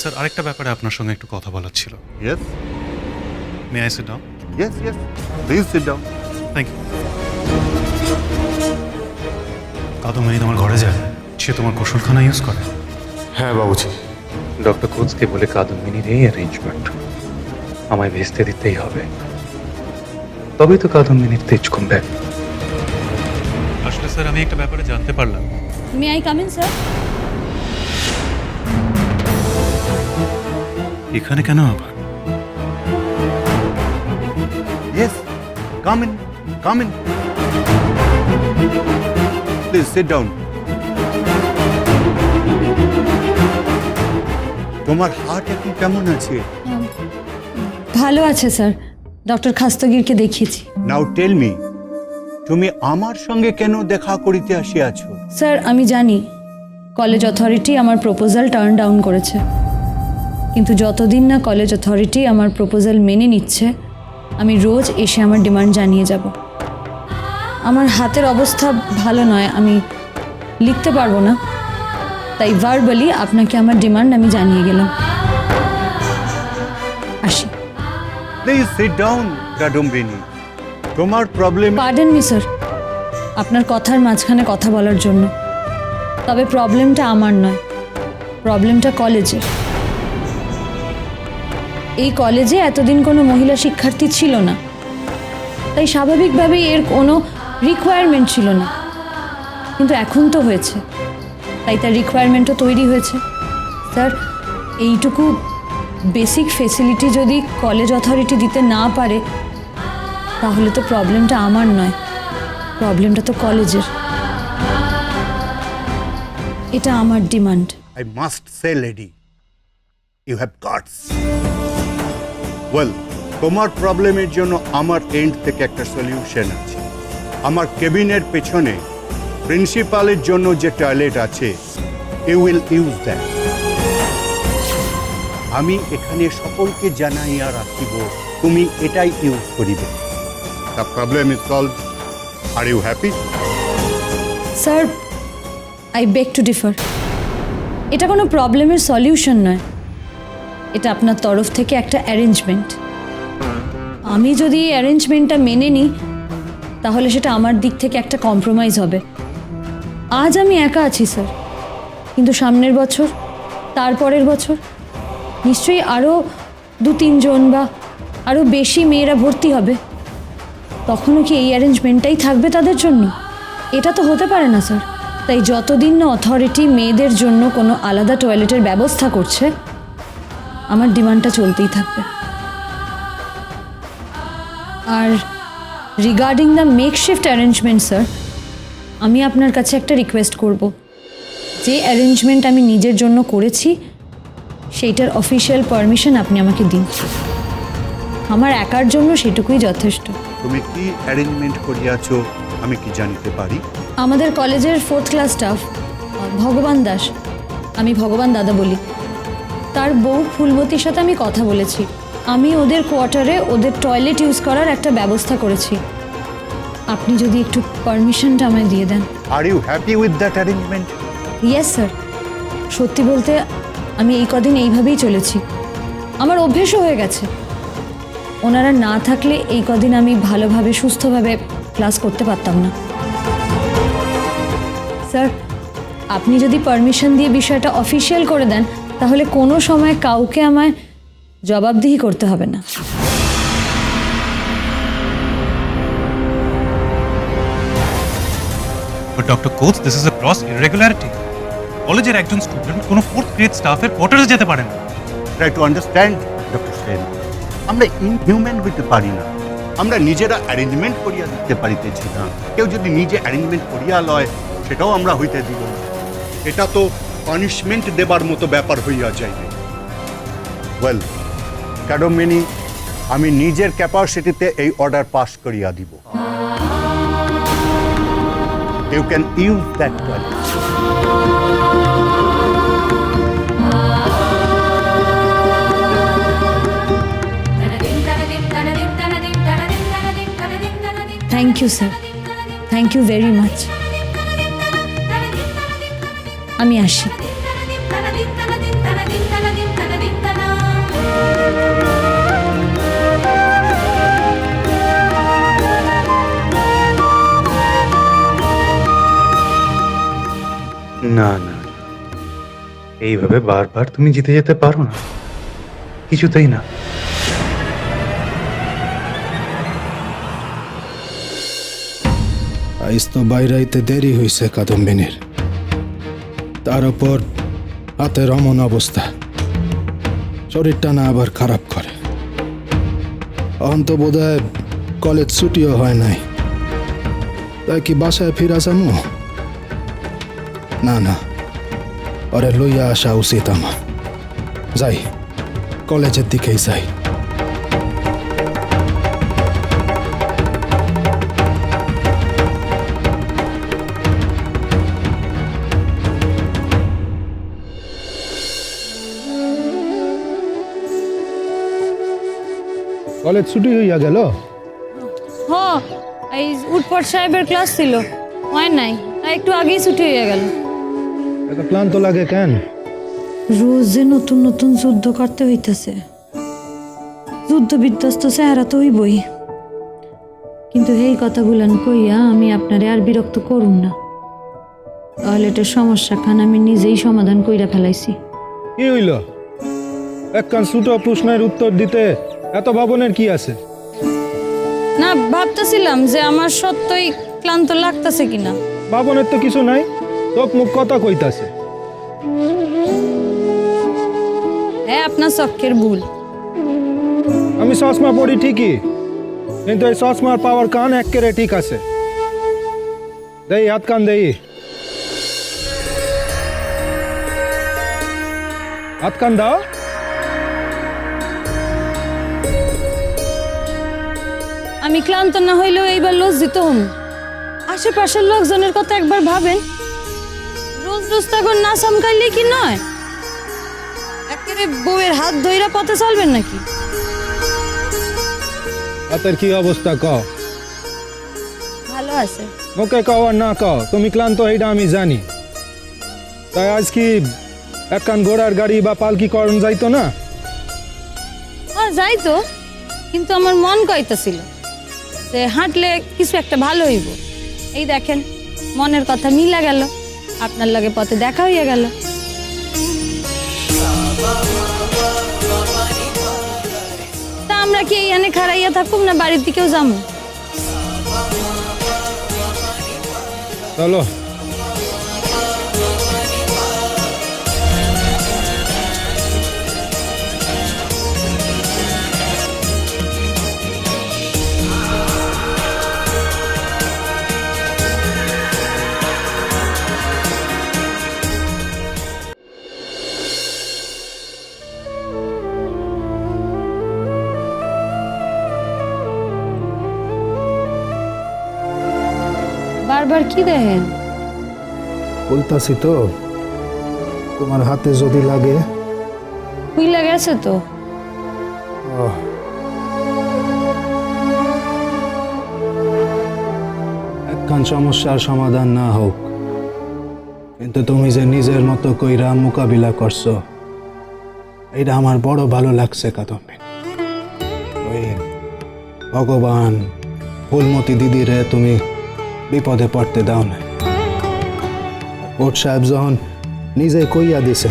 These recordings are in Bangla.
স্যার আরেকটা ব্যাপারে আপনার সঙ্গে একটু কথা বলার ছিল। Yes, may I sit down yes, yes. Please sit down. Thank you Kadambini তোমার ঘরে যায়। সে তোমার কৌশলখানা ইউজ করে। হ্যাঁ বাবুজি। ডক্টর কোচকে বলে কাদম্বিনীর এই অ্যারেঞ্জমেন্ট আমায় ভেস্তে দিতেই হবে। তবেই তো কাদম্বিনীর তেজ কমবে। আসলে স্যার আমি একটা ব্যাপারে জানতে পারলাম। May I come in sir এখানে কেন আবার? Yes, come in, come in. Please sit down. তোমার হার্ট এখন কেমন আছে? ভালো আছে স্যার। ডক্টর খাস্তগিরকে দেখিয়েছি। নাও টেল মি তুমি আমার সঙ্গে কেন দেখা করিতে আসিয়াছো? স্যার আমি জানি কলেজ অথরিটি আমার প্রপোজাল টার্ন ডাউন করেছে। কিন্তু যতদিন না কলেজ অথরিটি আমার প্রপোজাল মেনে নিচ্ছে আমি রোজ এসে আমার ডিমান্ড জানিয়ে যাব। আমার হাতের অবস্থা ভালো নয় আমি লিখতে পারব না। তাই ভার্বালি আপনাকে আমার ডিমান্ড আমি জানিয়ে গেলাম। আসি। প্লিজ সিট ডাউন তোমার প্রবলেম পার্ডেন মি স্যার আপনার কথার মাঝখানে কথা বলার জন্য। তবে প্রবলেমটা আমার নয়। প্রবলেমটা কলেজের এই কলেজে এতদিন কোনো মহিলা শিক্ষার্থী ছিল না। তাই স্বাভাবিকভাবেই এর কোনো রিকোয়ারমেন্ট ছিল না। কিন্তু এখন তো হয়েছে। তাই তার রিকোয়ারমেন্টও তৈরি হয়েছে। স্যার এইটুকু বেসিক ফেসিলিটি যদি কলেজ অথরিটি দিতে না পারে তাহলে তো প্রবলেমটা আমার নয়। প্রবলেমটা তো কলেজের। এটা আমার demand I must say, lady, you have guts. Well, তোমার প্রবলেমের জন্য আমার এন্ড থেকে একটা সলিউশন আছে। আমার কেবিনের পেছনে প্রিন্সিপালের জন্য যে টয়লেট আছে ইউ উইল ইউজ দ্যাট আমি এখানে সকলকে জানাইয়া রাখিব তুমি এটাই ইউজ করিবে। The problem is solve are you happy sir I beg to differ এটা কোনো প্রবলেমের সলিউশন নয়। এটা আপনার তরফ থেকে একটা অ্যারেঞ্জমেন্ট আমি যদি অ্যারেঞ্জমেন্টটা মেনে নিই, তাহলে সেটা আমার দিক থেকে একটা কম্প্রোমাইজ হবে। আজ আমি একা আছি স্যার কিন্তু সামনের বছর, তারপরের বছর, নিশ্চয়ই আরও দু তিনজন বা আরও বেশি মেয়েরা ভর্তি হবে। তখনও কি এই অ্যারেঞ্জমেন্টটাই থাকবে তাদের জন্য? এটা তো হতে পারে না স্যার তাই যতদিন না অথরিটি মেয়েদের জন্য কোনো আলাদা টয়লেটের ব্যবস্থা করছে আমার ডিমান্ডটা চলতেই থাকবে। আর regarding the makeshift arrangement sir আমি আপনার কাছে একটা রিকোয়েস্ট করব। যে অ্যারেঞ্জমেন্ট আমি নিজের জন্য করেছি সেইটার অফিসিয়াল পারমিশন আপনি আমাকে দিন। আমার একার জন্য সেটুকুই যথেষ্ট। তুমি কি অ্যারেঞ্জমেন্ট করিয়াছো আমি কি জানিতে পারি? আমাদের কলেজের ফোর্থ ক্লাস স্টাফ ভগবান দাস আমি ভগবান দাদা বলি। তার বউ ফুলমতির সাথে আমি কথা বলেছি। আমি ওদের কোয়ার্টারে ওদের টয়লেট ইউজ করার একটা ব্যবস্থা করেছি। আপনি যদি একটু পারমিশনটা আমায় দিয়ে দেন। Are you happy with that arrangement yes sir সত্যি বলতে আমি এই কদিন এইভাবেই চলেছি। আমার অভ্যেসও হয়ে গেছে। ওনারা না থাকলে এই কদিন আমি ভালোভাবে সুস্থভাবে ক্লাস করতে পারতাম না। স্যার আপনি যদি পারমিশন দিয়ে বিষয়টা অফিসিয়াল করে দেন তাহলে কোনো সময় কাউকে আমায় জবাবদিহি করতে হবে না। But doctor Koch this is a gross irregularity কলেজের একজন স্টুডেন্ট কোনো ফোর্থ গ্রেড স্টাফের কোয়ার্টারে যেতে পারে না। Try to understand doctor Sen আমরা ইনহিউম্যান হইতে পারি না। আমরা নিজেরা অ্যারেঞ্জমেন্ট করিয়া দিতে পারিতেছি না। কেউ যদি নিজে অ্যারেঞ্জমেন্ট করিয়া লয় সেটাও আমরা হইতে দিব না। এটা তো পানিশমেন্ট দেবার মতো ব্যাপার হইয়া যাইবে। ওয়েল ক্যাডোমিনি আমি নিজের ক্যাপাসিটিতে এই অর্ডার পাস করিয়া দিব। You can use that toilet thank you sir thank you very much আমি আসি। না না। এইভাবে বারবার তুমি জিতে যেতে পারো না। কিছুতেই না। আইস তো বাইরাইতে দেরি হইছে কাদম্বিনীর। তার উপর হাতের অমন অবস্থা। শরীরটা না আবার খারাপ করে। অন্ত বোধ কলেজ ছুটিও হয় নাই। তাই কি বাসায় ফিরা যামু না না। ওরে লইয়া আসা উচিত আমার। যাই, কলেজের দিকেই যাই। কলেজ ছুটি হইয়া গেল? হ এই উৎপট সাহেবের ক্লাস ছিল হয় নাই তাই একটু আগেই ছুটি হইয়া গেল। এত ক্লান্ত লাগে কেন? রোজ যে নতুন নতুন যুদ্ধ করতে হইতেছে। যুদ্ধ বিধ্বস্ত চেহারা তো হইবই। কিন্তু এই কথাগুলান কইয়া আমি আপনারে আর বিরক্ত করুম না। তাহলে এটার সমস্যা খান আমি নিজেই সমাধান কইরা ফেলাইছি। কি হইল? একখান ছোট প্রশ্নের উত্তর দিতে এত ভাবনের কি আছে? না ভাবতেছিলাম যে আমার সত্যই ক্লান্ত লাগতেছে কিনা। ভাবনের তো কিছু নাই চোখ মুখ কথা কইতাছে। হ্যাঁ আপনার চক্ষের ভুল। আমি চশমা পড়ি ঠিকই কিন্তু এই চশমার পাওয়ার কান একেরে ঠিক আছে। দেই হাত কান দেই। হাত কান দাও। আমি ক্লান্ত না হইলেও এইবার লজ্জিত হম। আশেপাশের লোকজনের কথা একবার ভাবেন। রোজ রোজ তখন না চমকাইলে কি নয়? একেবারে বউয়ের হাত ধইরা পথে চলবেন নাকি? কি অবস্থা ক? ভালো আছে। মুখে কও আর না কও তুমি ক্লান্ত এইটা আমি জানি। তাই আজ কি একখান ঘোড়ার গাড়ি বা পালকি করণ যাইতো না? হ্যাঁ যাই তো কিন্তু আমার মন কইতাছিল। যে হাঁটলে কিছু একটা ভালো হইব। এই দেখেন, মনের কথা মিলা গেল, আপনার লগে পথে দেখা হইয়া গেল। তা আমরা কি এইখানে খাড়াইয়া থাকুম না বাড়ির দিকেও যাব চলো। কি দেখেন বলতাছি তো তোমার হাতে যদি লাগে। খুইলা গেছে তো। একখান সমস্যার সমাধান না হোক কিন্তু তুমি যে নিজের মতো কইরা মোকাবিলা করছ এটা আমার বড় ভালো লাগছে কাদম্বে। ওই ভগবান ফুলমতি দিদিরে তুমি বিপদে পড়তে দাও না। কোট সাহেব যখন নিজে কইয়া দিছে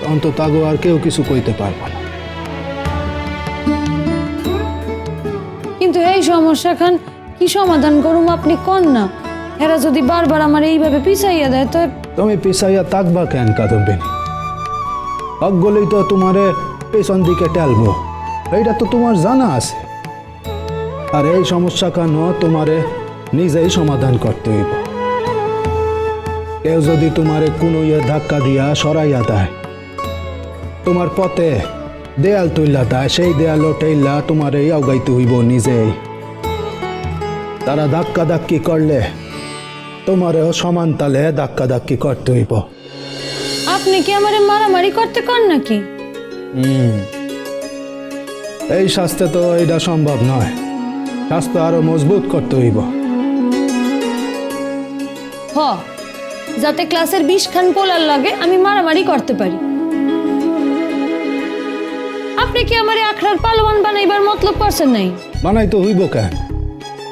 তখন তো তাগো আর কেউ কিছু কইতে পারব না। কিন্তু এই সমস্যা খান কি সমাধান করুম আপনি কন না? এরা যদি বারবার আমার এইভাবে পিছাইয়া দেয় তো তুমি পিছাইয়া তাকবা কেন কাদম্বিনী? অগলেই তো তোমারে পেছন দিকে টেলবো এইটা তো তোমার জানা আছে। আর এই সমস্যা কেন তোমারে নিজেই সমাধান করতে হইব। কেউ যদি তোমারে কোনো ইয়ে ধাক্কা দিয়া সরাইয়া দেয় তোমার পথে দেয়াল তুইলা দেয় সেই দেয়াল টেইলা তোমার এই আগাইতে হইব নিজেই তারা ধাক্কা ধাক্কি করলে তোমারও সমান তালে ধাক্কা ধাক্কি করতে হইব। আপনি কি আমারে মারামারি করতে কন নাকি? হুম। এই স্বাস্থ্যে তো এটা সম্ভব নয়। স্বাস্থ্য আরও মজবুত করতে হইব। হ যাতে ক্লাসের বিশ খান পোলার লাগে আমি মারামারি করতে পারি। আপনি কি আমার আখড়ার পালোয়ান বানাইবার মতলব করছেন নাই? বানাই তো হইব কেন?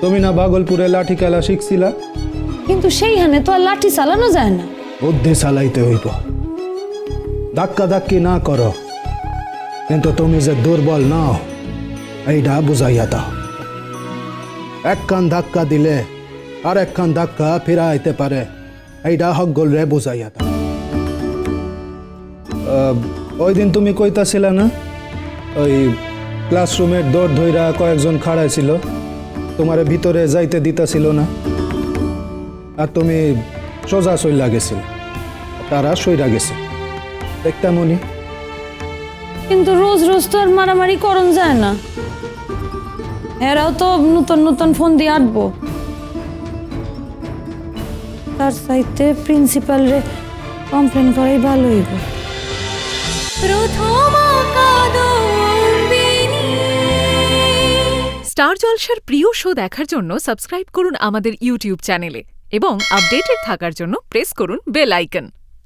তুমি না ভাগলপুরে লাঠি খেলা শিখছিলা? কিন্তু সেইখানে তো আর লাঠি চালানো যায় না। বুদ্ধি চালাইতে হইব। ধাক্কা ধাক্কি না করো। কিন্তু তুমি যে দুর্বল নাও এইটা বুঝাইয়া দাও। এক কান ধাক্কা দিলে আর এক কান ধাক্কা ফিরাইতে পারে। এইটা হকগল রে বুঝাইয়া আহ, ওই দিন তুমি কইতাছিল না? ওই ক্লাসরুমের দৌড় ধইরা কয়েকজন খাড়াই ছিল তোমারে ভিতরে যাইতে দিতাছিল না। আর তুমি সোজা সইলা গেছিল। তারা সইরা গেছে। দেখতাম উনি কিন্তু রোজ রোজ তো আর মারামারি করন যায় না। এরাও তো নতুন নতুন ফোন দিয়ে আটবো। তার সাইতে প্রিন্সিপাল রে কমপ্লেন করাই ভালো হইব। স্টার জলসার প্রিয় শো দেখার জন্য সাবস্ক্রাইব করুন আমাদের ইউটিউব চ্যানেলে এবং আপডেটেড থাকার জন্য প্রেস করুন বেল আইকন।